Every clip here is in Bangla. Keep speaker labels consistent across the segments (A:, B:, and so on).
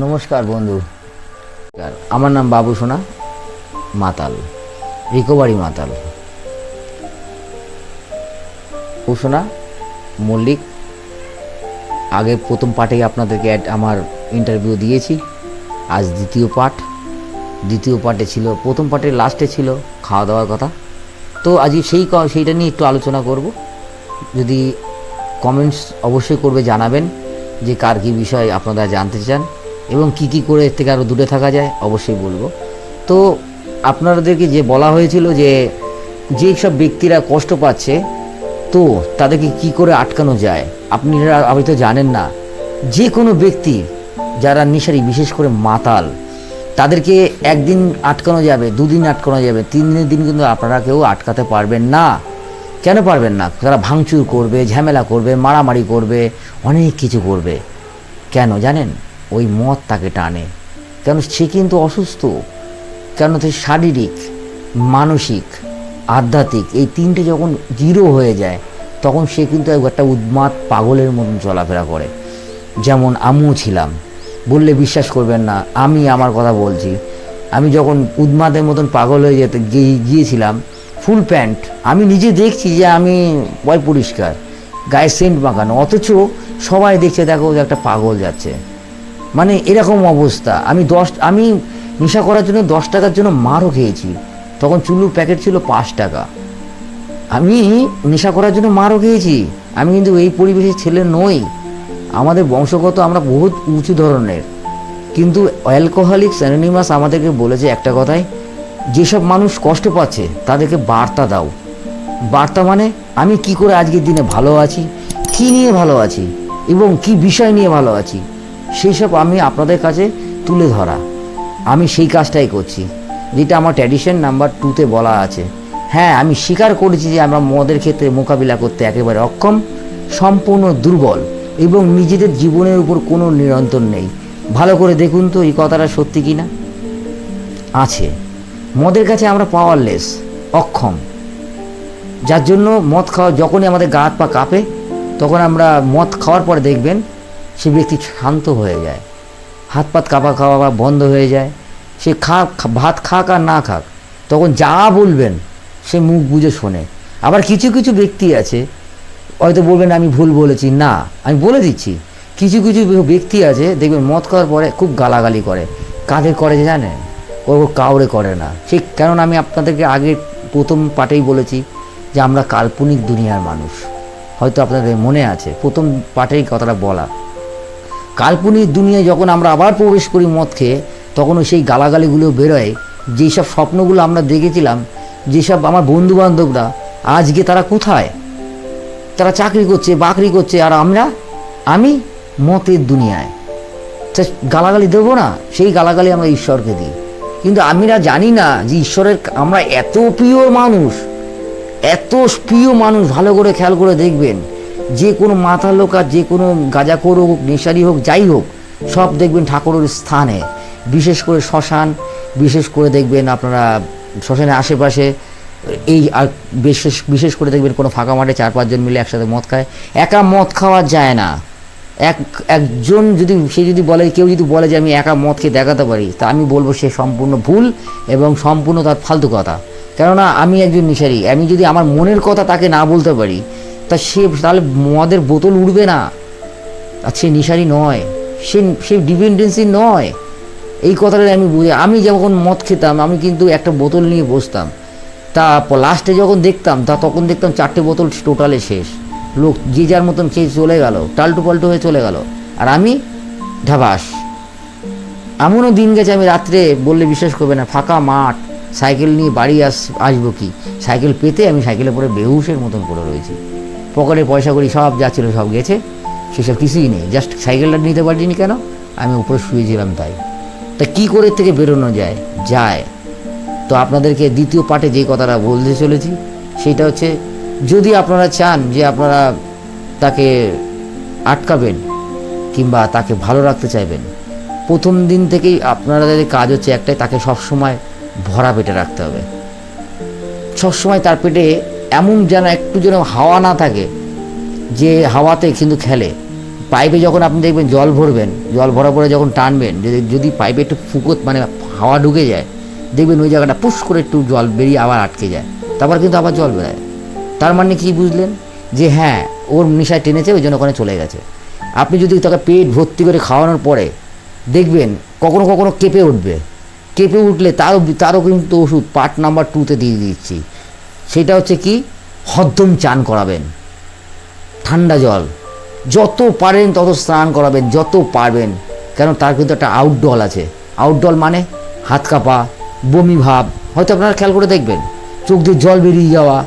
A: নমস্কার বন্ধু। আমার নাম বাবু সোনা, মাতাল, রিকভারি মাতাল। সোনা, মল্লিক, আগে প্রথম পার্টেই আপনাদেরকে আমার ইন্টারভিউ দিয়েছি, আজ দ্বিতীয় পার্ট দ্বিতীয় পার্টে ছিল, প্রথম পার্টের লাস্টে ছিল খাওয়া দাওয়ার কথা। তো আজ সেই সেইটা নিয়ে একটু আলোচনা করব। যদি কমেন্টস অবশ্যই করবে, জানাবেন যে কার কী বিষয় আপনারা জানতে চান। এবং কি কি করে এর থেকে আরও দূরে থাকা যায়, অবশ্যই বলব। তো আপনাদেরকে যে বলা হয়েছিল যে যেই সব ব্যক্তিরা কষ্ট পাচ্ছে, তো তাদেরকে কি করে আটকানো যায় আপনি হয়তো জানেন না। যে কোনো ব্যক্তি যারা নিশারি, বিশেষ করে মাতাল, তাদেরকে একদিন আটকানো যাবে, দুদিন আটকানো যাবে তিন দিনের দিন কিন্তু আপনারা কেউ আটকাতে পারবেন না। কেন পারবেন না? তারা ভাঙচুর করবে, ঝামেলা করবে, মারামারি করবে, অনেক কিছু করবে। কেন জানেন? ওই মদ তাকে টানে। কেন সে কিন্তু অসুস্থ? কেন সে শারীরিক, মানসিক, আধ্যাত্মিক এই তিনটে যখন জিরো হয়ে যায়, তখন সে কিন্তু একটা উন্মাদ পাগলের মতন চলাফেরা করে। যেমন আমিও ছিলাম। বললে বিশ্বাস করবেন না, আমি আমার কথা বলছি। আমি যখন উন্মাদের মতন পাগল হয়ে যেতে গিয়ে- গিয়েছিলাম, ফুল প্যান্ট, আমি নিজে দেখছি যে আমি বয় পরিষ্কার, গায়ে সেন্ট মাখানো। অথচ সবাই দেখছে, দেখো যে একটা পাগল যাচ্ছে। মানে এরকম অবস্থা। আমি দশ, আমি নেশা করার জন্য দশ টাকার জন্য মারও খেয়েছি। তখন চুলুর প্যাকেট ছিল পাঁচ টাকা। আমি নেশা করার জন্য মারও খেয়েছি। আমি কিন্তু এই পরিবেশের ছেলে নই। আমাদের বংশগত আমরা বহুত উঁচু ধরনের। কিন্তু অ্যালকোহলিক অ্যানোনিমাস আমাদেরকে বলেছে একটা কথাই, যেসব মানুষ কষ্ট পাচ্ছে তাদেরকে বার্তা দাও। বার্তা মানে আমি কি করে আজকের দিনে ভালো আছি, কি নিয়ে ভালো আছি, এবং কি বিষয় নিয়ে ভালো আছি? সেই সব আমি আপনাদের কাছে তুলে ধরা। আমি সেই কাজটাই করছি। যেটা আমার ট্র্যাডিশন নাম্বার টুতে বলা আছে। হ্যাঁ আমি স্বীকার করেছি যে আমরা মদের ক্ষেত্রে মোকাবিলা করতে একেবারে অক্ষম, সম্পূর্ণ দুর্বল এবং নিজেদের জীবনের উপর কোনো নিরন্তর নেই। ভালো করে দেখুন তো এই কথাটা সত্যি কি না আছে। মদের কাছে আমরা পাওয়ারলেস অক্ষম। যার জন্য মদ খাওয়া, যখনই আমাদের গা হাত পা কাঁপে, তখন আমরা মদ খাওয়ার পরে দেখবেন সে ব্যক্তি শান্ত হয়ে যায়। হাত পাত কাঁপা খাওয়া বন্ধ হয়ে যায়। সে খা ভাত খাক আর না খাক, তখন যা বলবেন সে মুখ বুঝে শোনে। আবার কিছু কিছু ব্যক্তি আছে, হয়তো বলবেন, আমি ভুল বলেছি। না, আমি বলে দিচ্ছি। কিছু কিছু ব্যক্তি আছে, দেখবেন মদ খাওয়ার পরে খুব গালাগালি করে। কাদের করে জানেন? ও কাউরে করে না। ঠিক কারণ আমি আপনাদেরকে আগে প্রথম পাটেই বলেছি যে আমরা কাল্পনিক দুনিয়ার মানুষ। হয়তো আপনাদের মনে আছে, প্রথম পাটেই কথাটা বলা। কাল্পনিক দুনিয়ায় যখন আমরা আবার প্রবেশ করি মদ খেয়ে, তখনও সেই গালাগালিগুলো বেরোয়। যেসব স্বপ্নগুলো আমরা দেখেছিলাম, যেসব আমার বন্ধু বান্ধবরা আজকে তারা কোথায়? তারা চাকরি করছে, বাকরি করছে, আর আমরা? আমি মতের দুনিয়ায়। গালাগালি দেবো না, সেই গালাগালি আমরা ঈশ্বরকে দিই। কিন্তু আমরা জানি না যে ঈশ্বরের আমরা এত প্রিয় মানুষ, এত প্রিয় মানুষ, ভালো করে খেয়াল করে দেখবেন যে কোনো মাথা লোক আর যে কোনো গাঁজাখোর হোক, নেশারি হোক, যাই হোক, সব দেখবেন ঠাকুরের স্থানে। বিশেষ করে শ্মশান, বিশেষ করে দেখবেন আপনারা শ্মশানের আশেপাশে, এই আর বিশেষ বিশেষ করে দেখবেন কোনো ফাঁকা মাঠে চার পাঁচজন মিলে একসাথে মদ খায়। একা মদ খাওয়া যায় না। এক, একজন যদি, সে যদি বলে, কেউ যদি বলে যে আমি একা মদ খেয়ে দেখাতে পারি, তা আমি বলব সে সম্পূর্ণ ভুল এবং সম্পূর্ণ তার ফালতু কথা। কেননা আমি একজন নিশারি, আমি যদি আমার মনের কথা তাকে না বলতে পারি তা সে তাহলে মদের বোতল উঠবে না। আর সে নিশারি নয়। সে সে ডিপেন্ডেন্সি নয়। এই কথাটা আমি বুঝি। আমি যখন মদ খেতাম, আমি কিন্তু একটা বোতল নিয়ে বসতাম। তা লাস্টে যখন দেখতাম, তা তখন দেখতাম চারটে বোতল টোটালে শেষ। লোক যে যার মতন খেয়ে চলে গেল, টাল্টু পাল্টু হয়ে চলে গেল। আর আমি ঢাবাস। এমনও দিন গেছে, আমি রাত্রে বললে বিশ্বাস করবে না, ফাঁকা মাঠ, সাইকেল নিয়ে বাড়ি আস, আসব কি? সাইকেল পেতে আমি সাইকেলে পরে বেহুশের মতন পড়ে রয়েছি। পকেটে পয়সা করি সব যা ছিল সব গেছে, সেসব কিছুই নেই। জাস্ট সাইকেলটা নিতে পারিনি কেন? আমি উপরে শুয়েছিলাম তাই। তা কী করে থেকে বেরোনো যায়? যায়। তো আপনাদেরকে দ্বিতীয় পার্টে যে কথাটা বলতে চলেছি, সেটা হচ্ছে, যদি আপনারা চান যে আপনারা তাকে আটকাবেন কিংবা তাকে ভালো রাখতে চাইবেন, প্রথম দিন থেকেই আপনাদের কাজ হচ্ছে একটাই, তাকে সবসময় ভরা পেটে রাখতে হবে। সবসময় তার পেটে এমন যেন একটু যেন হাওয়া না থাকে, যে হাওয়াতে কিন্তু খেলে। পাইপে যখন আপনি দেখবেন জল ভরবেন, জল ভরার পরে যখন টানবেন যদি যদি পাইপে একটু ফুকত মানে হাওয়া ঢুকে যায়, দেখবেন ওই জায়গাটা পুশ করে একটু জল বেরিয়ে আবার আটকে যায়। তারপর কিন্তু আবার জল বেরোয়। তার মানে কি বুঝলেন? যে হ্যাঁ ওর নেশায় টেনেছে, ওই জন্য ওখানে চলে গেছে। আপনি যদি তাকে পেট ভর্তি করে খাওয়ানোর পরে দেখবেন কখনো কখনো কেঁপে উঠবে। কেঁপে উঠলে তারও তারও কিন্তু ওষুধ পার্ট নাম্বার টুতে দিয়ে দিচ্ছি। সেটা হচ্ছে কি? হদ্দম চান করাবেন। ঠান্ডা জল। যত পারেন তত স্নান করাবেন, যত পারবেন। কেন? তার কিন্তু একটা আউটডল আছে। আউটডল মানে হাত কাঁপা, বমি ভাব। হয়তো আপনারা খেয়াল করে দেখবেন, চোখ দিয়ে জল বেরিয়ে যাওয়া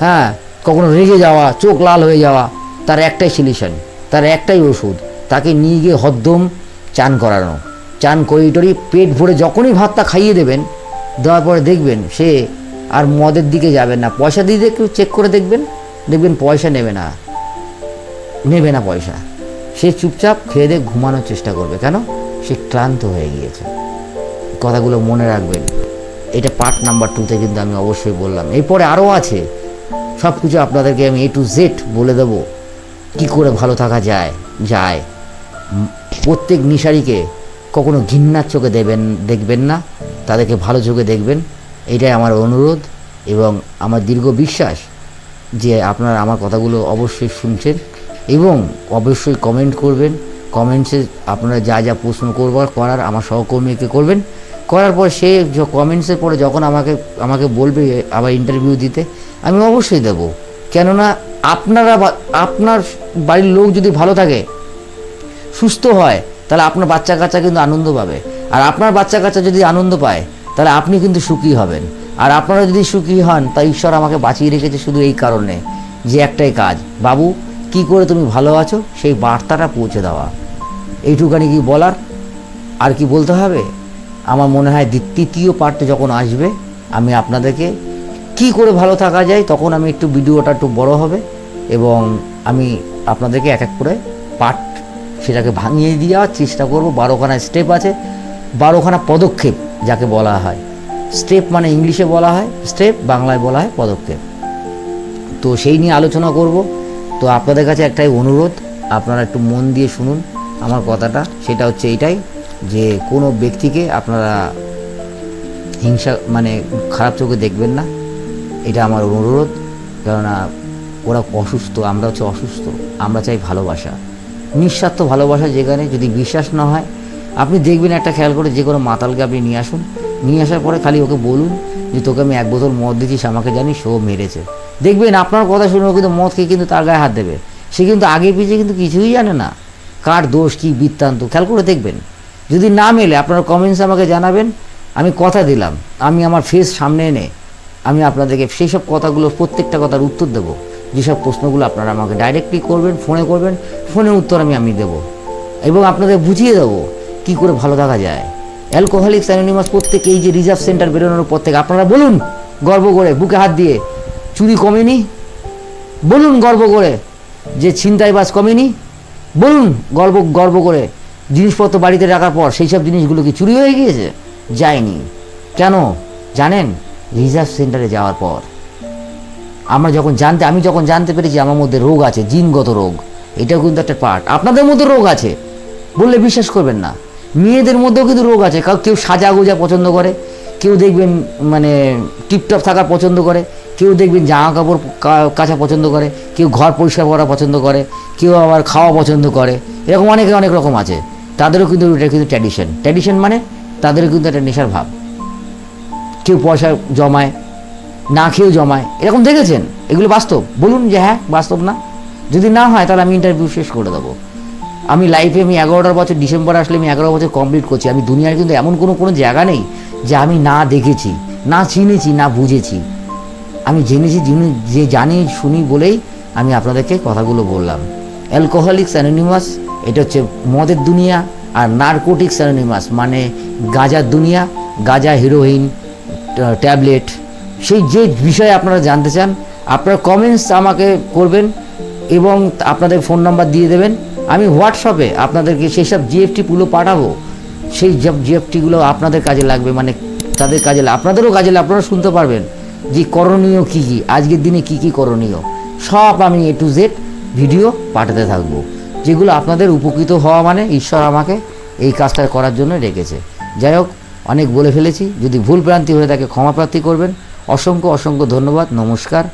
A: হ্যাঁ? কখনো রেগে যাওয়া, চোখ লাল হয়ে যাওয়া, তার একটাই সলিউশন তার একটাই ওষুধ, তাকে নিয়ে গিয়ে হদ্দম চান করানো। চান করিটরি পেট ভরে যখনই ভাতটা খাইয়ে দেবেন, দেওয়ার পরে দেখবেন সে আর মদের দিকে যাবেন না। পয়সা দিয়ে একটু চেক করে দেখবেন। দেখবেন পয়সা নেবে না। নেবে না পয়সা। সে চুপচাপ খেয়ে দিয়ে ঘুমানোর চেষ্টা করবে। কেন? সে ক্লান্ত হয়ে গিয়েছে। কথাগুলো মনে রাখবেন। এটা পার্ট নাম্বার টুতে কিন্তু আমি অবশ্যই বললাম। এরপরে আরও আছে। সব কিছু আপনাদেরকে আমি এ টু জেড বলে দেব। কি করে ভালো থাকা যায়? যায়। প্রত্যেক নিশারিকে কখনো ঘৃণার চোখে দেবেন দেখবেন না। তাদেরকে ভালো চোখে দেখবেন। এটাই আমার অনুরোধ এবং আমার দীর্ঘ বিশ্বাস যে আপনারা আমার কথাগুলো অবশ্যই শুনছেন এবং অবশ্যই কমেন্ট করবেন। কমেন্টসে আপনারা যা যা প্রশ্ন করবার, করার, আমার সহকর্মীকে করবেন। করার পর সে কমেন্টসের পরে যখন আমাকে আমাকে বলবে আবার ইন্টারভিউ দিতে, আমি অবশ্যই দেব। কেননা আপনারা আপনার বাড়ির লোক যদি ভালো থাকে, সুস্থ হয়, তাহলে আপনার বাচ্চা কাচ্চা কিন্তু আনন্দ পাবে। আর আপনার বাচ্চা কাচ্চা যদি আনন্দ পায় তাহলে আপনি কিন্তু সুখী হবেন। আর আপনারা যদি সুখী হন, তা ঈশ্বর আমাকে বাঁচিয়ে রেখেছে শুধু এই কারণে যে একটাই কাজ। বাবু, কি করে তুমি ভালো আছো? সেই বার্তাটা পৌঁছে দেওয়া। এইটুখানি কি বলার? আর কি বলতে হবে? আমার মনে হয় তৃতীয় পার্টে যখন আসবে, আমি আপনাদেরকে কি করে ভালো থাকা যায়, তখন আমি একটু ভিডিওটা একটু বড় হবে এবং আমি আপনাদেরকে এক এক করে পার্ট সেটাকে ভাঙিয়ে দেওয়ার চেষ্টা করব। বারোখানা স্টেপ আছে। বারোখানা পদক্ষেপ যাকে বলা হয়। স্টেপ মানে ইংলিশে বলা হয়, স্টেপ বাংলায় বলা হয় পদক্ষেপ। তো সেই নিয়ে আলোচনা করব। তো আপনাদের কাছে একটাই অনুরোধ, আপনারা একটু মন দিয়ে শুনুন আমার কথাটা। সেটা হচ্ছে এইটাই যে কোনো ব্যক্তিকে আপনারা হিংসা মানে খারাপ চোখে দেখবেন না। এটা আমার অনুরোধ, কেননা ওরা অসুস্থ, আমরা হচ্ছে অসুস্থ, আমরা চাই ভালোবাসা। নিঃস্বার্থ ভালোবাসা যেখানে যদি বিশ্বাস না হয় আপনি দেখবেন একটা খেয়াল করে যে কোনো মাতালকে আপনি নিয়ে আসুন। নিয়ে আসার পরে খালি ওকে বলুন যে, তোকে আমি এক বোতল মদ দিচ্ছিস আমাকে জানিস ও মেরেছে। দেখবেন আপনার কথা শুনে ও কিন্তু মদ খেয়ে কিন্তু তার গায়ে হাত দেবে। সে কিন্তু আগে পিছিয়ে কিন্তু কিছুই জানে না। কার দোষ, কী বৃত্তান্ত, খেয়াল করে দেখবেন। যদি না মেলে, আপনারা কমেন্টস আমাকে জানাবেন। আমি কথা দিলাম। আমি আমার ফেস সামনে এনে আমি আপনাদেরকে সেই সব কথাগুলো, প্রত্যেকটা কথার উত্তর দেবো। যেসব প্রশ্নগুলো আপনারা আমাকে ডাইরেক্টলি করবেন ফোনে করবেন ফোনে উত্তর আমি আমি দেবো। এবং আপনাদের বুঝিয়ে দেবো কি করে ভালো থাকা যায়? অ্যালকোহলিক্স অ্যানোনিমাস প্রত্যেক এই যে রিজার্ভ সেন্টার বেরোনোর পর থেকে, আপনারা বলুন গর্ব করে, বুকে হাত দিয়ে। চুরি কমেনি? বলুন গর্ব করে যে ছিনতাইবাজ কমেনি? বলুন গর্ব গর্ব করে জিনিসপত্র বাড়িতে রাখার পর সেই সব জিনিসগুলো কি চুরি হয়ে গিয়েছে? যায়নি। কেন? জানেন রিজার্ভ সেন্টারে যাওয়ার পর আমরা যখন জানতে, আমি যখন জানতে পেরেছি আমার মধ্যে রোগ আছে, জিনগত রোগ, এটাও কিন্তু একটা পার্ট আপনাদের মধ্যে রোগ আছে, বললে বিশ্বাস করবেন না। মেয়েদের মধ্যেও কিন্তু রোগ আছে। কারণ কেউ সাজা গোজা পছন্দ করে, কেউ দেখবেন মানে টিপটপ থাকা পছন্দ করে, কেউ দেখবেন জামা কাপড় কাচা পছন্দ করে, কেউ ঘর পরিষ্কার করা পছন্দ করে, কেউ আবার খাওয়া পছন্দ করে। এরকম অনেকে অনেক রকম আছে। তাদেরও কিন্তু এটা কিন্তু ট্র্যাডিশন ট্র্যাডিশন মানে তাদেরও কিন্তু একটা নেশার ভাব। কেউ পয়সা জমায়, না খেয়েও জমায়। এরকম দেখেছেন? এগুলো বাস্তব। বলুন যে হ্যাঁ বাস্তব না। যদি না হয়, তাহলে আমি ইন্টারভিউ শেষ করে দেবো। আমি লাইফে আমি এগারোটার বছর ডিসেম্বর আসলে আমি এগারো বছর কমপ্লিট করছি। আমি দুনিয়ার কিন্তু এমন কোনো কোনো জায়গা নেই যে আমি না দেখেছি, না চিনেছি, না বুঝেছি। আমি জেনেছি যে জানি, শুনি বলেই আমি আপনাদেরকে কথাগুলো বললাম। অ্যালকোহলিক্স অ্যানোনিমাস এটা হচ্ছে মদের দুনিয়া আর নার্কোটিক্স অ্যানোনিমাস মানে গাঁজার দুনিয়া, গাঁজা হিরোইন ট্যাবলেট সেই যে বিষয়ে আপনারা জানতে চান, আপনারা কমেন্টস আমাকে করবেন এবং আপনাদের ফোন নাম্বার দিয়ে দেবেন। আমি হোয়াটসঅ্যাপে আপনাদেরকে সেই সব জিএফটিগুলো পাঠাবো। সেই সব জিএফটিগুলো আপনাদের কাজে লাগবে মানে তাদের কাজে আপনাদেরও কাজে আপনারা শুনতে পারবেন যে করণীয় কী কী, আজকের দিনে কী কী করণীয়। সব আমি এ টু জেড ভিডিও পাঠাতে থাকব। যেগুলো আপনাদের উপকৃত হওয়া মানে ঈশ্বর আমাকে এই কাজটা করার জন্য রেখেছে। যাই হোক, অনেক বলে ফেলেছি। যদি ভুল ভ্রান্তি হয়ে থাকে, ক্ষমা করবেন। অসংখ্য অসংখ্য ধন্যবাদ। নমস্কার।